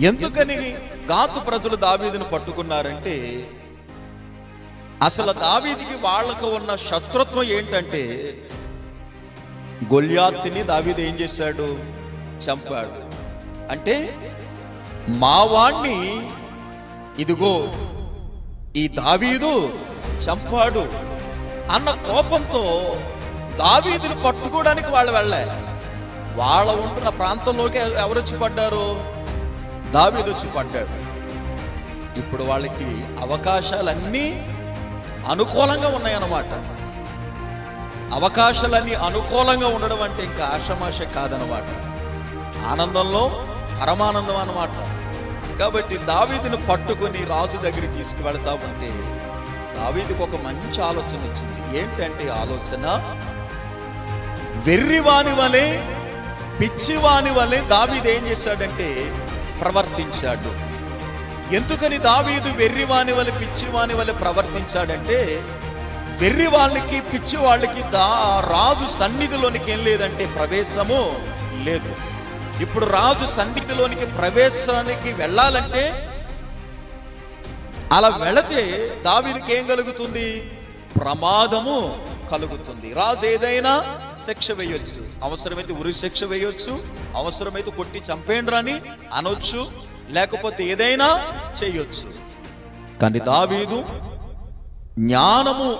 ఎందుకని గాతు ప్రజలు దావీదును పట్టుకున్నారంటే అసలు దావీదికి వాళ్ళకు ఉన్న శత్రుత్వం ఏంటంటే గొల్యాత్తిని దావీదు ఏం చేశాడు? చంపాడు. అంటే మా వాణ్ణి ఇదిగో ఈ దావీదు చంపాడు అన్న కోపంతో దావీదుని పట్టుకోవడానికి వాళ్ళు వెళ్ళే వాళ్ళ ఉంటున్న ప్రాంతంలోకి ఎవరు వచ్చి పడ్డారు? దావీదు వచ్చి పడ్డాడు. ఇప్పుడు వాళ్ళకి అవకాశాలన్నీ అనుకూలంగా ఉన్నాయన్నమాట. అవకాశాలన్నీ అనుకూలంగా ఉండడం అంటే ఇంకా ఆషమాష కాదనమాట ఆనందంలో పరమానందం అన్నమాట. కాబట్టి దావీదును పట్టుకొని రాజు దగ్గరికి తీసుకువెళ్తా ఉంటే దావీదుకు ఒక మంచి ఆలోచన వచ్చింది. ఏంటంటే ఆలోచన? వెర్రివాని వలె పిచ్చివాని వలె దావీదు ఏం చేశాడంటే ప్రవర్తించాడు. ఎందుకని దావీదు వెర్రివాని వల్ల పిచ్చివాని వలె ప్రవర్తించాడంటే వెర్రి వాళ్ళకి పిచ్చి వాళ్ళకి దా రాజు సన్నిధిలోనికి ఏం లేదంటే ప్రవేశము లేదు. ఇప్పుడు రాజు సన్నిధిలోనికి ప్రవేశానికి వెళ్ళాలంటే అలా వెళితే దావీదికి ఏం కలుగుతుంది? ప్రమాదము కలుగుతుంది. రాజు ఏదైనా శిక్ష వేయొచ్చు. అవసరమైతే ఉరి శిక్ష వేయొచ్చు. అవసరమైతే కొట్టి చంపేండ్రని అనొచ్చు. లేకపోతే ఏదైనా చేయొచ్చు. కానీ దావీదు జ్ఞానము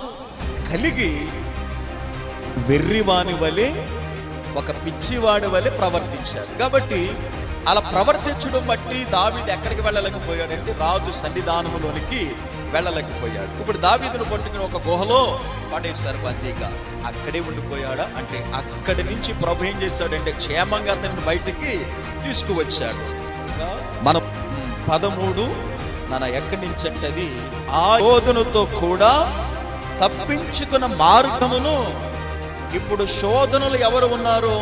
కలిగి వెర్రివాని వలె ఒక పిచ్చివాడి వలె ప్రవర్తించాడు. కాబట్టి అలా ప్రవర్తించడం బట్టి దావీదు ఎక్కడికి వెళ్ళలేకపోయాడంటే రాజు సన్నిధానములోనికి వెళ్ళలేకపోయాడు. ఇప్పుడు దావీదును పట్టుకుని ఒక గుహలో పడేశారు బందీగా అక్కడే ఉండిపోయాడా? అంటే అక్కడి నుంచి ప్రభు ఏం చేశాడంటే క్షేమంగా అతన్ని బయటికి తీసుకువచ్చాడు. మన పదమూడు మన ఎక్కడి నుంచి అంటే అది ఆ శోధనతో కూడా తప్పించుకున్న మార్గమును ఇప్పుడు శోధనలు ఎవరు ఉన్నారు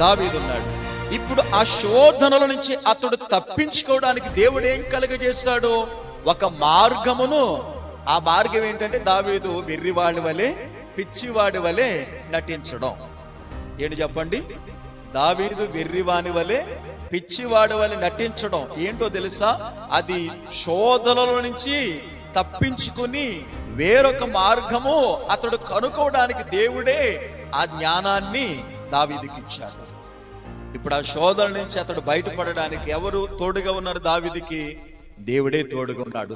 దావీదున్నాడు ఇప్పుడు ఆ శోధనల నుంచి అతడు తప్పించుకోవడానికి దేవుడు ఏం కలుగజేశాడు? ఒక మార్గమును ఆ మార్గం ఏంటంటే దావీదు వెర్రివాడి వలె పిచ్చివాడి వలె నటించడం. ఏంటి చెప్పండి? దావీదు వెర్రివాని వలె పిచ్చివాడి వలె నటించడం. ఏంటో తెలుసా? అది శోధనల నుంచి తప్పించుకుని వేరొక మార్గము అతడు కనుక్కోవడానికి దేవుడే ఆ జ్ఞానాన్ని దావీదికి ఇచ్చాడు ఇప్పుడు ఆ శోధన నుంచి అతడు బయటపడడానికి ఎవరు తోడుగా ఉన్నారు దావీదికి? దేవుడే తోడుగా ఉన్నాడు.